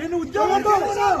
నిన్ను ఉద్యోగంతో ఉద్యోగం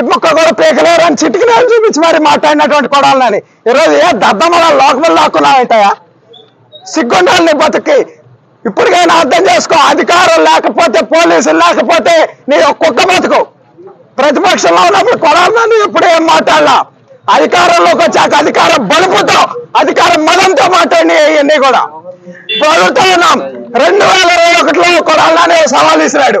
ఇప్పుక్క కూడా పీకలేరు అని చిటికిన చూపించి మరి మాట్లాడినటువంటి కొడాలని. ఈరోజు ఏ దద్దమల లోకములు లాక్కున్నావంటాయా సిగ్గుండాలని బతికి ఇప్పటికైనా అర్థం చేసుకో అధికారం లేకపోతే పోలీసులు లేకపోతే నీ కుక్క బతుకు. ప్రతిపక్షంలో ఉన్నప్పుడు కొడాలని ఇప్పుడు ఏం మాట్లాడలా అధికారంలోకి వచ్చాక అధికారం బలుపుతో అధికారం మదంతో మాట్లాడి ఇవన్నీ కూడా. ప్రభుత్వం ఉన్నాం. రెండు వేల ఇరవై ఒకటిలో కొడాలని సవాల్ ఇసిరాడు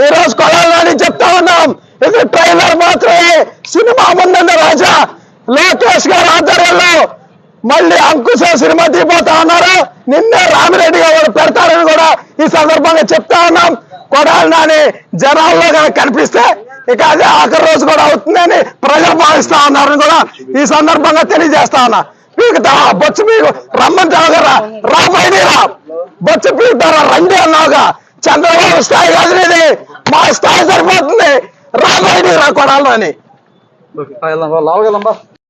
ఈ రోజు కొలాలని చెప్తా ఉన్నాం. ఇది ట్రైలర్ మాత్రమే. సినిమా ముందున్న రాజా. లోకేష్ గారి ఆధ్వర్యంలో మళ్ళీ అంకుశ సినిమా తీపోతా ఉన్నారు. నిన్నే రామిరెడ్డి గారు పెడతారని కూడా ఈ సందర్భంగా చెప్తా ఉన్నాం. కొడాలి నాని జనాల్లో కనుక కనిపిస్తే ఇక అదే ఆఖరి రోజు కూడా అవుతుందని ప్రజలు భావిస్తా ఉన్నారని కూడా ఈ సందర్భంగా తెలియజేస్తా ఉన్నా. పీకుతా బొచ్చు మీకు రమ్మంటావు కదా రా బొచ్చు పీకుతారా రండి అన్నావుగా. చంద్రబాబు స్థాయి కాదు మా స్థాయి సరిపోతుంది. రాబోయే రాబోయేరా కొడాలని లావగలంబా